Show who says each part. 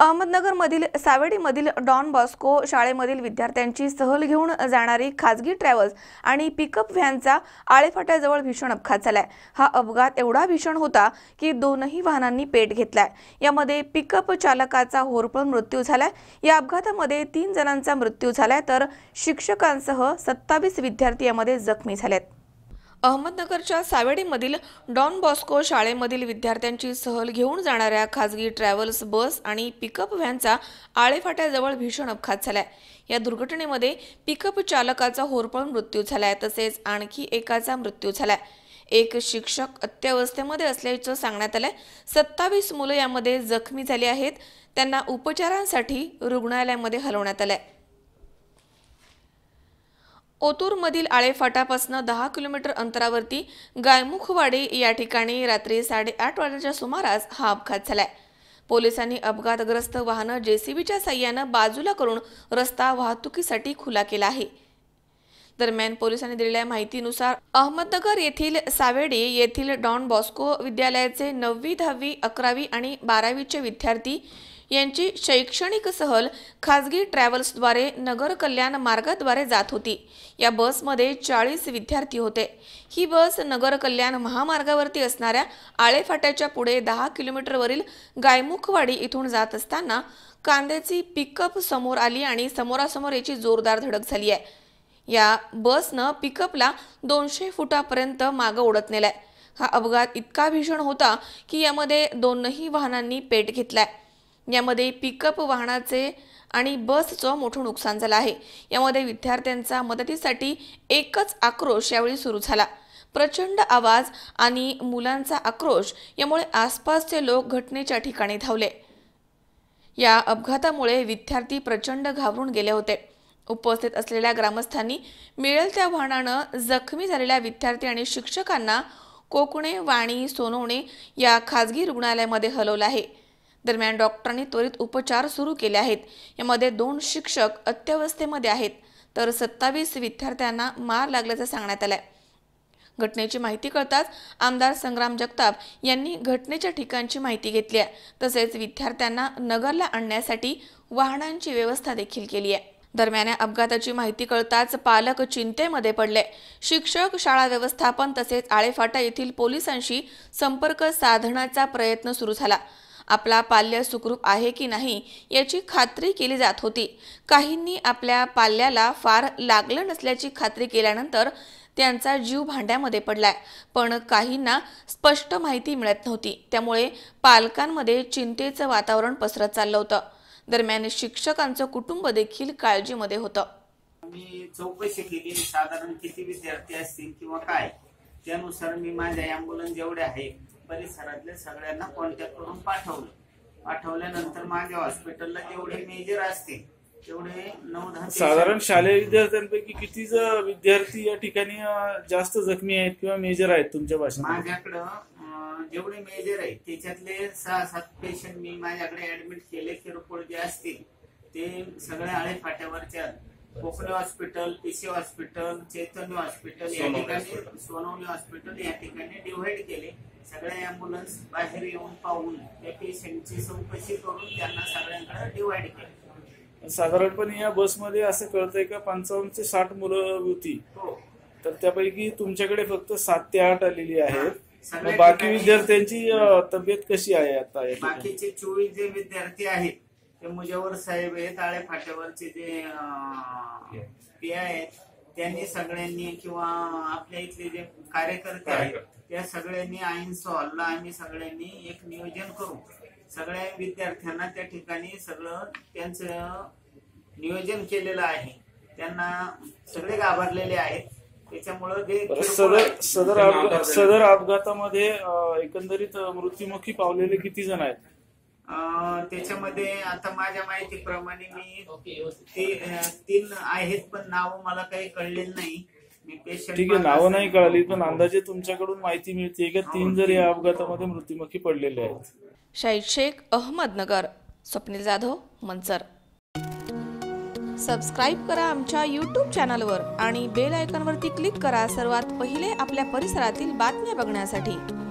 Speaker 1: अहमदनगरमधील सावेडीमधील don Bosco शाळेमधील विद्यार्थ्यांची सहल घेऊन जाणारी खाजगी ट्रॅव्हल्स आणि पिकअप व्हॅनचा आळेफाट्याजवळ भीषण अपघात झालाय. हा अपघात एवढा भीषण होता की दोनही वाहनांनी पेट घेतलाय. यामध्ये पिकअप चालकाचा होरपळून मृत्यू झालाय. या अपघातामध्ये तीन जणांचा मृत्यू झालाय तर शिक्षकांसह सत्तावीस विद्यार्थी यामध्ये जखमी झालेत. अहमदनगरच्या सावेडीमधील डॉन बॉस्को शाळेमधील विद्यार्थ्यांची सहल घेऊन जाणाऱ्या खाजगी ट्रॅव्हल्स बस आणि पिकअप व्हॅनचा आळेफाट्याजवळ भीषण अपघात झालाय. या दुर्घटनेमध्ये पिकअप चालकाचा होरपळून मृत्यू झालाय तसेच आणखी एकाचा मृत्यू झालाय. एक शिक्षक अत्यवस्थेमध्ये असल्याचं सांगण्यात आलंय. सत्तावीस मुलं यामध्ये जखमी झाली आहेत. त्यांना उपचारांसाठी रुग्णालयामध्ये हलवण्यात आलंय. ओतूरमधील आळेफाटापासून दहा किलोमीटर अंतरावरती गायमुखवाडी या ठिकाणी रात्री साडेआठ वाजेच्या सुमारास हा अपघात झालाय. पोलिसांनी अपघातग्रस्त वाहनं जेसीबीच्या साह्यानं बाजूला करून रस्ता वाहतुकीसाठी खुला केला आहे. दरम्यान पोलिसांनी दिलेल्या माहितीनुसार अहमदनगर येथील सावेडी येथील डॉन बॉस्को विद्यालयाचे नववी दहावी अकरावी आणि बारावीचे विद्यार्थी यांची शैक्षणिक सहल खाजगी ट्रॅव्हल्सद्वारे नगर कल्याण मार्गाद्वारे जात होती. या बसमध्ये चाळीस विद्यार्थी होते. ही बस नगर कल्याण महामार्गावरती असणाऱ्या आळेफाट्याच्या पुढे दहा किलोमीटरवरील गायमुखवाडी इथून जात असताना कांद्याची पिकअप समोर आली आणि समोरासमोर याची जोरदार धडक झाली आहे. या बसनं पिकअपला दोनशे फुटापर्यंत मागं ओढत नेलाय हा अपघात इतका भीषण होता की यामध्ये दोनही वाहनांनी पेट घेतलाय. यामध्ये पिकअप वाहनाचे आणि बसचं मोठं नुकसान झालं आहे. यामध्ये विद्यार्थ्यांचा मदतीसाठी एकच आक्रोश यावेळी सुरू झाला. प्रचंड आवाज आणि मुलांचा आक्रोश यामुळे आसपासचे लोक घटनेच्या ठिकाणी धावले. या अपघातामुळे विद्यार्थी प्रचंड घाबरून गेले होते. उपस्थित असलेल्या ग्रामस्थांनी मिळेल त्या वाहनानं जखमी झालेल्या विद्यार्थी आणि शिक्षकांना कोकणे वाणी सोनवणे या खाजगी रुग्णालयामध्ये हलवलं आहे. दरम्यान डॉक्टरांनी त्वरित उपचार सुरू केले आहेत. यामध्ये दोन शिक्षक अत्यवस्थेमध्ये आहेत तर सत्तावीस विद्यार्थ्यांना मार लागल्याचं सांगण्यात आलंय. घटनेची माहिती कळताच आमदार संग्राम जगताप यांनी घटनेच्या ठिकाणची माहिती घेतली आहे. तसेच विद्यार्थ्यांना नगरला आणण्यासाठी वाहनांची व्यवस्था देखील केली आहे. दरम्यान या अपघाताची माहिती कळताच पालक चिंतेमध्ये पडले. शिक्षक शाळा व्यवस्थापन तसेच आळेफाटा येथील पोलिसांशी संपर्क साधण्याचा प्रयत्न सुरू झाला. आपला पाल्य सुखरूप आहे की नाही याची खात्री केली जात होती. काहींनी आपल्या पाल्याला फार लागलं नसल्याची खात्री केल्यानंतर त्यांचा जीव भांड्यामध्ये पडलाय. पण काहींना स्पष्ट माहिती मिळत नव्हती. त्यामुळे पालकांमध्ये चिंतेचं वातावरण पसरत चाललं होतं. दरम्यान शिक्षकांचं कुटुंब देखील काळजीमध्ये होतं.
Speaker 2: मी चौकशी केली. साधारण किती विद्यार्थी असतील किंवा काय? त्यानुसार मी माझ्या अँब्युलन्स जेवढे आहे परिसरातल्या सगळ्यांना कॉन्टॅक्ट करून पाठवलं. पाठवल्यानंतर माझ्या हॉस्पिटलला जेवढे मेजर असतील तेवढे नऊ दहा
Speaker 3: साधारण शालेय विद्यार्थ्यांपैकी किती विद्यार्थी या ठिकाणी जास्त जखमी आहेत किंवा मेजर आहेत तुमच्या भाषणात?
Speaker 2: माझ्याकडं जेवढे मेजर आहेत त्याच्यातले सहा सात पेशंट मी माझ्याकडे ऍडमिट केले किरकोळ जे असतील ते सगळे Ale फाट्यावरच्या Kokane hospital PC hospital Chaitanya hospital या ठिकाणी सोनवणे हॉस्पिटल या ठिकाणी डिव्हाइड केले. सगळे अँब्युलन्स बाहेर येऊन पाहून त्या पेशंटची चौकशी करून त्यांना सगळ्यांकडे डिव्हाइड केलं.
Speaker 3: साधारणपणे या बसमध्ये असं कळतंय का पंचावन्न ते साठ मुलं होती.
Speaker 2: हो.
Speaker 3: तर त्यापैकी तुमच्याकडे फक्त सात ते आठ आलेली आहेत.
Speaker 2: सगळ्या
Speaker 3: बाकी विद्यार्थ्यांची तब्येत कशी आहे आता?
Speaker 2: बाकीचे चोवीस जे विद्यार्थी आहेत ते मुजावर साहेब आहेत आळे फाट्यावरचे जे पी आहेत त्यांनी सगळ्यांनी किंवा आपल्या इथले जे कार्यकर्ते आहेत त्या सगळ्यांनी आईन्स हॉलला आम्ही सगळ्यांनी एक नियोजन करू. सगळ्या विद्यार्थ्यांना त्या ठिकाणी सगळं त्यांचं नियोजन केलेलं आहे. त्यांना सगळे घाबरलेले आहेत. त्याच्यामुळं
Speaker 3: सदर सदर अपघात सदर अपघातामध्ये एकंदरीत मृत्युमुखी पावलेले किती जण आहेत?
Speaker 2: त्याच्यामध्ये आता माझ्या माहितीप्रमाणे मी ती- तीन आहेत पण नाव मला काही कळलेलं नाही. मी पेशंट
Speaker 3: ठीक आहे नावं नाही कळाली पण अंदाजे तुमच्याकडून माहिती मिळते. का तीन जर या अपघातामध्ये मृत्युमुखी पडलेले आहेत.
Speaker 1: शाहीद शेख अहमदनगर स्वप्नील जाधव मंचर सबस्क्राईब करा आमच्या यूट्यूब चॅनलवर आणि बेल आयकॉनवरती क्लिक करा सर्वात पहिले आपल्या परिसरातील बातम्या बघण्यासाठी.